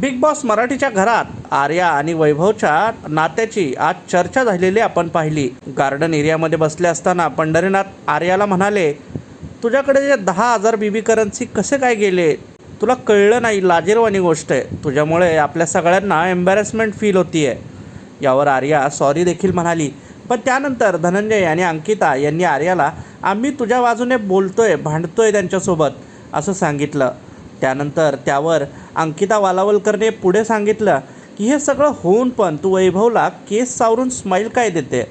Big boss मराठीच्या घरात आर्या आणि वैभवच्या नात्याची आज चर्चा झालेली आपण पाहिली. गार्डन एरियामध्ये बसले असताना पंढरीनाथ आर्याला म्हणाले तुझ्याकडे जे दहा हजार बीबी करन्सी कसे काय गेले? तुला कळलं नाही लाजीरवाणी गोष्ट आहे. तुझ्यामुळे आपल्या सगळ्यांना एम्बॅरेसमेंट फील होतीये. यावर आर्या सॉरी देखील म्हणाली. पण त्यानंतर धनंजय आणि अंकिता यांनी आर्याला आम्ही तुझ्या बाजूने बोलतोय भांडतोय त्यांच्यासोबत असं सांगितलं. त्यानंतर त्यावर अंकिता वालावलकरने पुढे सांगितलं की हे सगळं होऊन पण तू वैभवला केस सावरून स्माईल काय देते?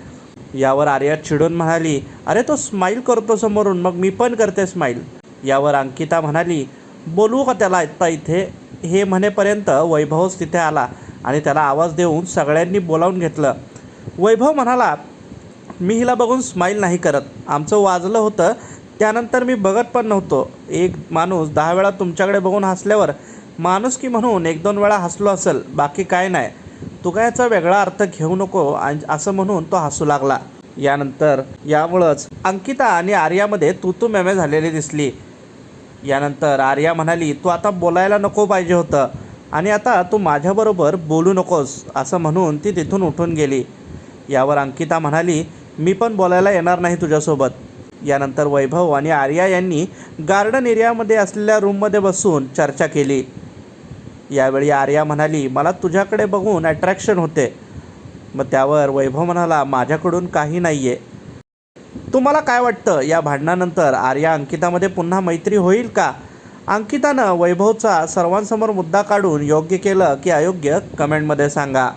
यावर आर्या चिडून म्हणाली अरे तो स्माईल करतो समोरून मग मी पण करते स्माईल यावर अंकिता म्हणाली बोलवू का त्याला आत्ता इथे? हे म्हणेपर्यंत वैभवच तिथे आला आणि त्याला आवाज देऊन सगळ्यांनी बोलावून घेतलं. वैभव म्हणाला मी हिला बघून स्माईल नाही करत. आमचं वाजलं होतं त्यानंतर मी बघत पण नव्हतो. एक माणूस दहा वेळा तुमच्याकडे बघून हसल्यावर माणूस की म्हणून एक दोन वेळा हसलो असेल बाकी काय नाही. तू काय याचा वेगळा अर्थ घेऊ नको आणि असं म्हणून तो हसू लागला. यानंतर यामुळंच अंकिता आणि आर्यामध्ये तू तू मेमे झालेली दिसली. यानंतर आर्या म्हणाली तू आता बोलायला नको पाहिजे होतं आणि आता तू माझ्याबरोबर बोलू नकोस असं म्हणून ती तिथून उठून गेली. यावर अंकिता म्हणाली मी पण बोलायला येणार नाही तुझ्यासोबत. यानंतर वैभव आणि आर्या यांनी गार्डन एरियामध्ये असलेल्या रूममध्ये बसून चर्चा केली. यावेळी आर्या म्हणाली मला तुझ्याकडे बघून अट्रॅक्शन होते. मग त्यावर वैभव म्हणाला माझ्याकडून काही नाही आहे तुम्हाला काय वाटतं? या भांडणानंतर आर्या अंकितामध्ये पुन्हा मैत्री होईल का? अंकितानं वैभवचा सर्वांसमोर मुद्दा काढून योग्य केलं की अयोग्य कमेंटमध्ये सांगा.